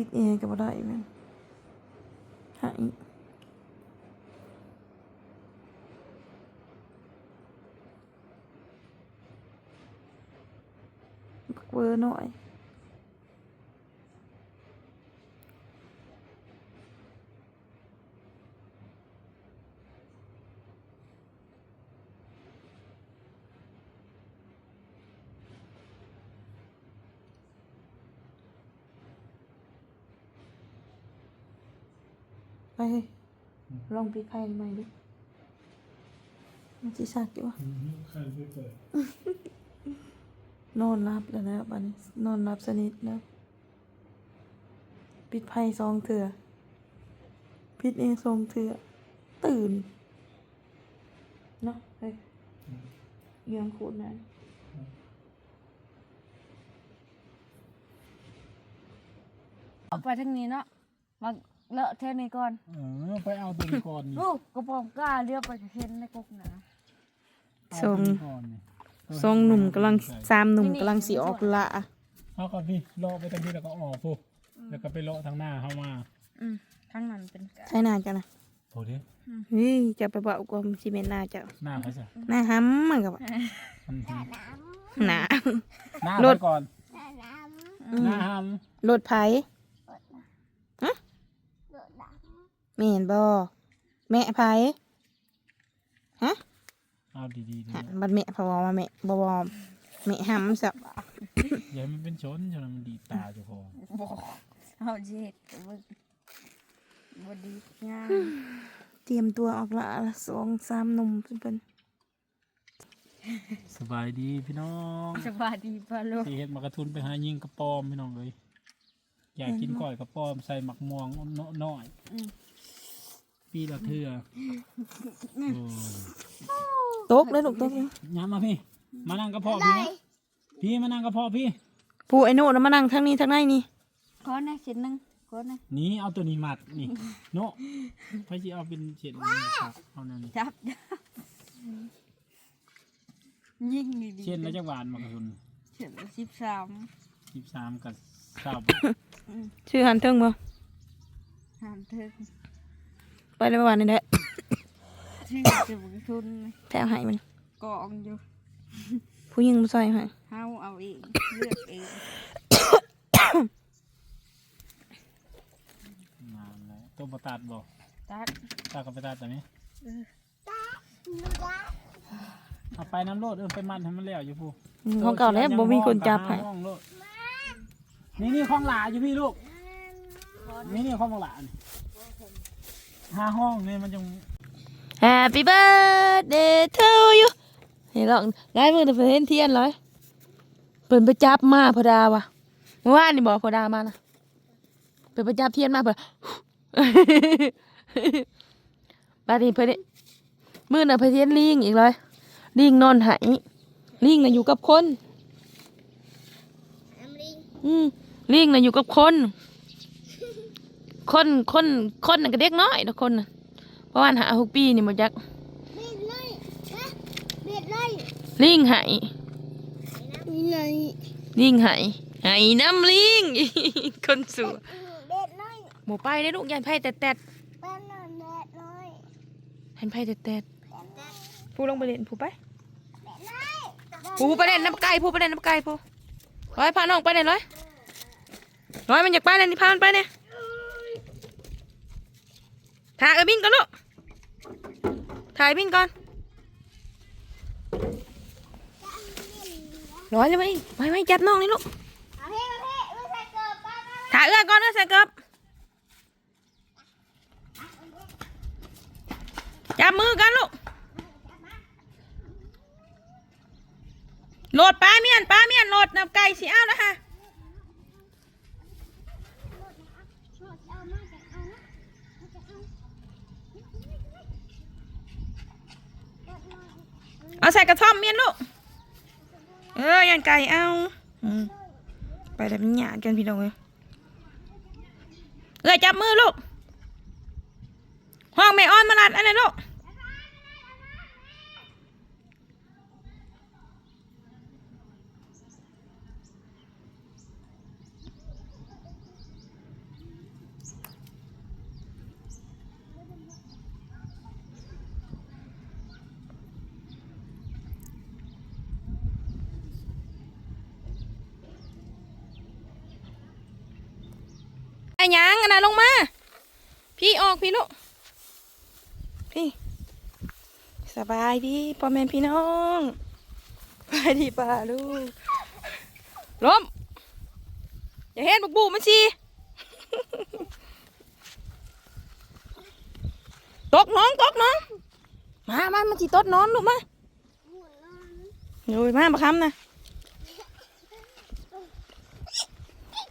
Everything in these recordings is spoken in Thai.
ปิดเอร์ก็บ่ได้แม่นหายบักเวอร์หน่อย ไปเฮ้ยลองปิดไฟใหม่ดิมันสิสักอยู่วะใครไม่เปิดนอนรับแล้วนะบัดนี้นอนรับสนิทแล้วปิดไฟสองเถื่อปิดเองสองเถื่อตื่น เนาะเฮ้ยเยี่ยมขูดนั้นเอาไปทางนี้เนาะมา เลอะเทนี้ก่อนเออไปเอาตัวนี้ก่อนนี่ลูกกระป๋องกล้าเรียกไปเห็นในกุกนะเอาตัวนี้ก่อนนี่สองหนุ่มกำลังสามหนุ่มกำลังสีออกละเอากับพี่เลาะไปทางนี้แล้วก็ออกปุ๊บแล้วก็ไปเลาะทางหน้าเข้ามาอืมทั้งนั้นเป็นกะใช่นาจ้ะนะโถดิเฮ้ยจะไปบอกกวามซีเมนต์หนาเจ้าหน้าเขาสิหน้าห้ำมันกับมันหนาหน้ารถไปก่อนหน้าห้รถไผฮะ แม่นบ่แม่ไผฮะำเอาดีๆดีหันบัดแม่พอมาแม่บ่บ่แม่ห้ำสับอย่าให้มันเป็นชนจนมันดีดตาเจ้าของบอกเอาเจ็ดกับบึกบดีงามเตรียมตัวออกละสองสามหนุ่มเพิ่นสบายดีพี่น้องสบายดีป่ะลูกสีเห็ดมากระทุนไปหายิงกระปอมพี่น้องเลยอยากกินก้อยกระปอมใส่หมักม่วงน้อยๆ ปีละเทื่อโอ้ยตกเลยลูกตกเลยย้ำมาพี่ มานั่งกระเพาะพี่นะพี่มานั่งกระเพาะพี่ ผู้ไอ้โน่นมานั่งทางนี้ทางในนี่ขอนะชิ้นหนึ่งขอนะนี่เอาตัวนี้มัดนี่ โนพายจีเอาเป็นเศษนี้ครับเอานั่นนี่จับยิ่งดีดีเช่นแล้วจักหวานมากระทุนเฉนสิบสามสิบสามกับเก้าชื่อหันเทิงบ่หามเถิง ไปเลยวันนี้แหละชื่อจะบุกทุนแถวให้มันกองอยู่ผู้หญิงบ่ใส่ให้เฮาเอาเองเลือกเองนานแล้วตัวประตัดบอกตัดตากับไปตัดแต่นี้เอาไปน้ำโลดเออไปมัดให้มันแล้วอยู่ผู้ของเก่าแล้วบ่มีคนจับให้ห้องโลดนี่นี่ของหลาอยู่พี่ลูกนี่นี่ของหลานี่ ห้าห้องนี่มันจะ Happy birthday to you ให้ลองได้มือแต่เพิ่นเห็นเทียนเลยเพิ่นไปจับมาพอดาวะเมื่อวานนี่บอกพอดามานะเพิ่นไปจับเทียนมาเพิ่นบาดนี้เพิ่นนี่มือน่ะเพิ่นเห็นลิงอีกเลยลิงนอนไหายลิงน่ะอยู่กับคนอืมลิงน่ะอยู่กับคน คนคนคนน่ะก็เด็กน้อยนะคนน่ะเพราะว่าหาหกปีนี่มาจักเบ็ดเลยฮะเบ็ดเลยลิงไหายนี่เลยลิงไหายไหายน้ำลิง คนสวยเบ็ดเลยหมูไปได้ลูกยันไพ่แตดแตดเป็นหน่อยเบ็ดเลยยันไพ่แตดแตดเบ็ดเลยผู้ลงไปเล่นผู้ไปเบ็ดเลยผู้ไปเล่นน้ำไก่ผู้ไปเล่นน้ำไก่ผู้ร้อยพาน้องไปเล่นร้อยร้อยมันอยากไปเล่นนี่พามันไปเนี่ย ถ่ายเออบินก่อนลูก ถ่ายบินก่อน ร้อยเลยไหมไปไหมจับน้องนี่ลูก ถ่ายเอื้อก่อนเอื้อใส่เกือบจับมือกันลูกโหลดปลาเมียนปลาเมียนโหลดนับไก่สีเอาวนะฮะ เอามาจากเอานะมาจากเอา เอาใส่กระท่อมเมียนลูก เออยันไก่เอาอไปแต่เป็นหยาดกันพี่น้องเลยเอ้ยจับมือลูก ห้องไม่อ้อนมาลัดอันนี้ลูก ยังอันนั้นลงมา พี่ออกพี่ลูก พี่ สบายดีพ่อแม่พี่น้องสบายดีป่าลูกล้มอย่าเห็นบุกบูมันสิตกน้องตกน้อง มามามันสิตดนอนลูกมาโอ้ยมาประคำนะ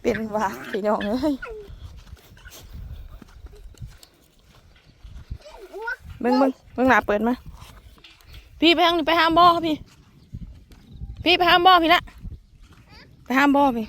เป็นว่าพี่น้องเอ้ย เบิ่งเบิ่งเบิ่งหน้าเปิดมา พี่ไปทางนี้ไปหามบ่อพี่ พี่ไปหามบ่อพี่ละไปหามบ่อพี่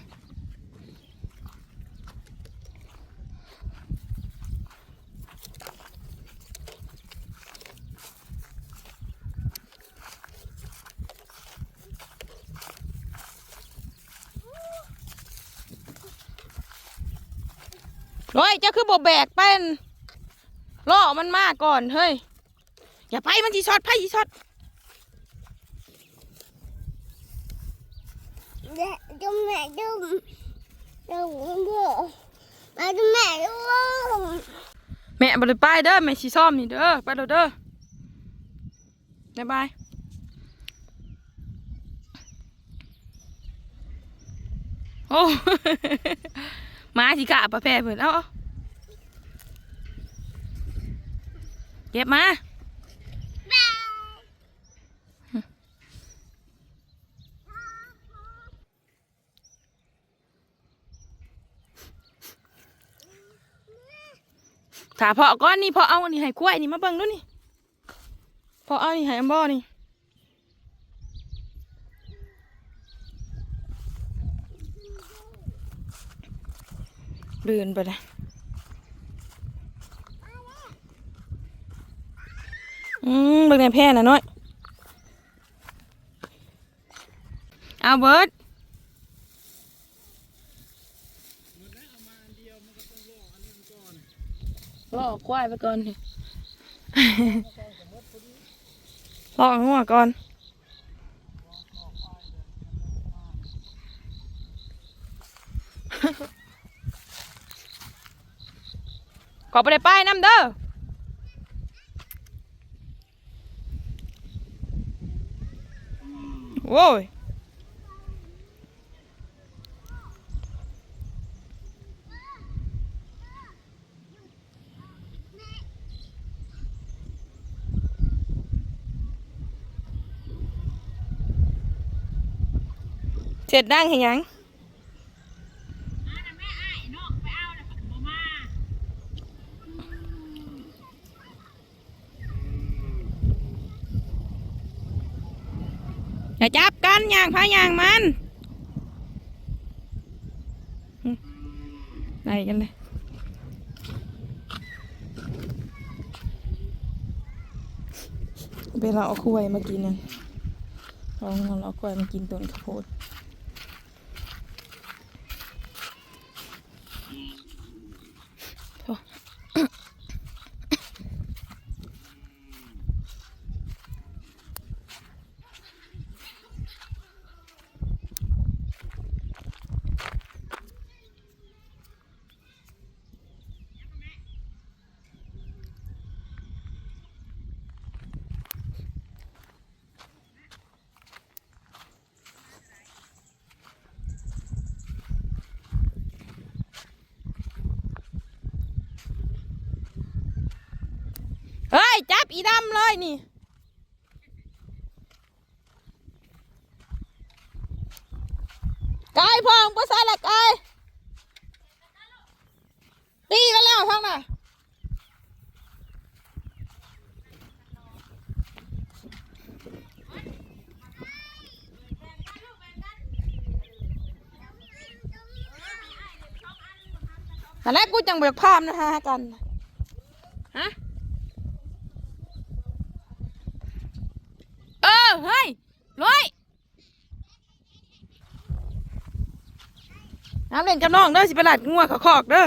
โอ้ยเจ้า ล่อมันมาก่อนเฮ้ย อย่าไปมันจีช็อตไพ่จีช็อตด็กจุ่มแม่จุ่มจุ่มจุ่มมาจุ่มแม่จุ่มแม่บ่ได้ไปเด้อแม่สิซ่อมนี่เด้อไปแล้วเด้อบายบายโอ้ มาสิกะประแพร่เพิ่นเอา เก็บมาถ้าพอก้อนนี่พอเอาอันนี้ให้กล้วยนี่มาเบิ่งดูนี่พอเอานี่ให้อันบ่อนี่เดินไปเลย อืมเบิ่งในแพร่น่ะน้อย เอาเบิร์ดล่อควายไปก่อนดิล่อหัวก่อนขอไปได้ป้ายน้ำเด้อ โว้ยเสร็จดังเห็นยัง อย่าจับกันอย่างพายางมันไหนกันเลยเวลาเอาคุ้ยมากินนั่นลองลองเอาคุ้ยมากินต้นข้าวโพด จับอีดำเลยนี่ กายพองภาษาละกายตีกันแล้วทั้งน่ะแต่แรกกูจังเบิกภาพนะฮะกัน ฮะ เออ เฮ้ยรวย น้ำเล่นกับน้องเด้อสิไปหลัดงัวเขาคอกเด้อ